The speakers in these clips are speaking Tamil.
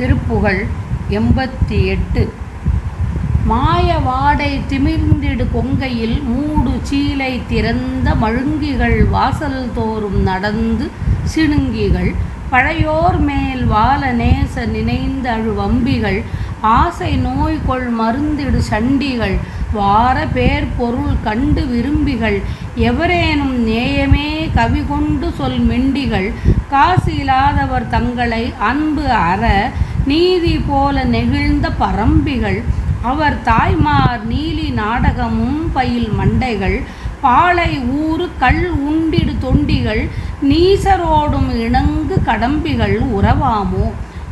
திருப்புகழ் எண்பத்தி எட்டு. மாய வாடை திமிர்ந்திடு கொங்கையில் மூடு சீலை திறந்த மழுங்கிகள் வாசல் தோறும் நடந்து சிணுங்கிகள் பழையோர் மேல் வால நேச நினைந்த அழுவம்பிகள் ஆசை நோய் கொள் மருந்திடு சண்டிகள் வார பேர் பொருள் கண்டு விரும்பிகள் எவரேனும் நேயமே கவி கொண்டு சொல் மிண்டிகள் காசு இல்லாதவர் தங்களை அன்பு அற நீதி போல நெகிழ்ந்த பரம்பிகள் அவர் தாய்மார் நீலி நாடகமும் பயில் மண்டைகள் பாலை ஊறு கல் உண்டிடு தொண்டிகள் நீசரோடும் இணங்கு கடம்பிகள் உறவாமோ?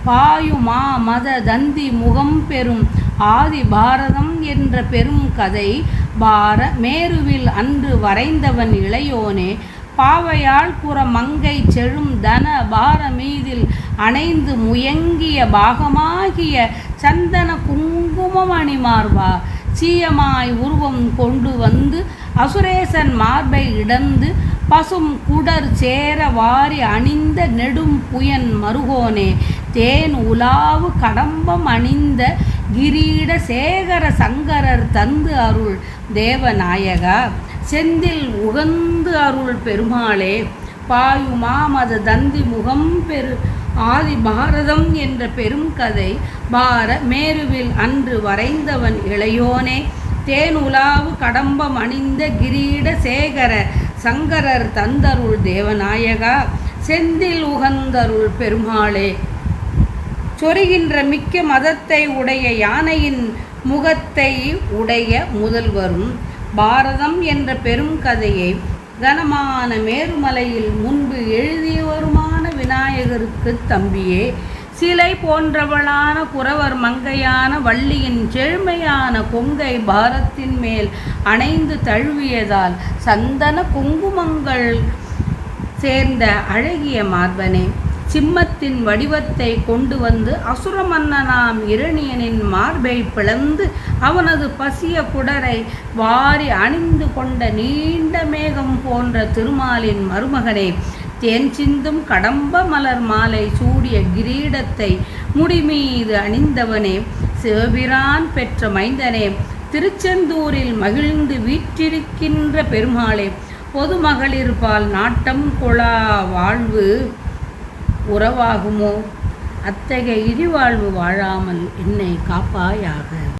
பாயுமா மத தந்தி முகம் பெறும் ஆதி பாரதம் என்ற பெரும் கதை பார மேருவில் அன்று வரைந்தவன் இளையோனே. பாவையாள் புற மங்கை செழும் தன பார மீதில் அணைந்து முயங்கிய பாகமாகிய சந்தன குங்குமமணி மார்பா சீயமாய் உருவம் கொண்டு வந்து அசுரேசன் மார்பை இடந்து பசும் குடர் சேர வாரி அணிந்த நெடும் புயன் மருகோனே. தேன் உலாவு கடம்பம் அணிந்த கிரீட சேகர சங்கரர் தந்து அருள். தேவநாயகா. செந்தில் உகந்து அருள் பெருமாளே பாயுமாமத தந்தி முகம் பெரு ஆதி பாரதம் என்ற பெரும் கதை பார மேருவில் அன்று வரைந்தவன் இளையோனே. தேன் உலாவு கடம்பம் அணிந்த கிரீட சேகர சங்கரர் தந்தருள் தேவநாயகா செந்தில் உகந்தருள் பெருமாளே. சொருகின்ற மிக்க மதத்தை உடைய யானையின் முகத்தை உடைய முதல்வரும் பாரதம் என்ற பெரும் கதையை கனமான மேருமலையில் முன்பு எழுதியவருமான விநாயகருக்கு தம்பியே சிலை போன்றவளான குறவர் மங்கையான வள்ளியின் செழுமையான கொங்கை பாரத்தின் மேல் அணைந்து தழுவியதால் சந்தன குங்குமங்கள் சேர்ந்த அழகிய மார்பனே. சிம்மத்தின் வடிவத்தை கொண்டு வந்து அசுர மன்னனாம் இரணியனின் மார்பை பிளந்து அவனது பசிய குடரை வாரி அணிந்து கொண்ட நீண்ட மேகம் போன்ற திருமாலின் மருமகனே தேன் சிந்தும் கடம்ப மலர் மாலை சூடிய கிரீடத்தை முடிமீது அணிந்தவனே சிவபிரான் பெற்ற மைந்தனே திருச்செந்தூரில் மகிழ்ந்து வீற்றிருக்கின்ற பெருமாளே பொதுமகளிர் பால் நாட்டம் குழா வாழ்வு. உறவாகுமோ? அத்தகைய இழிவாழ்வு வாழாமல் என்னை காப்பாயாக.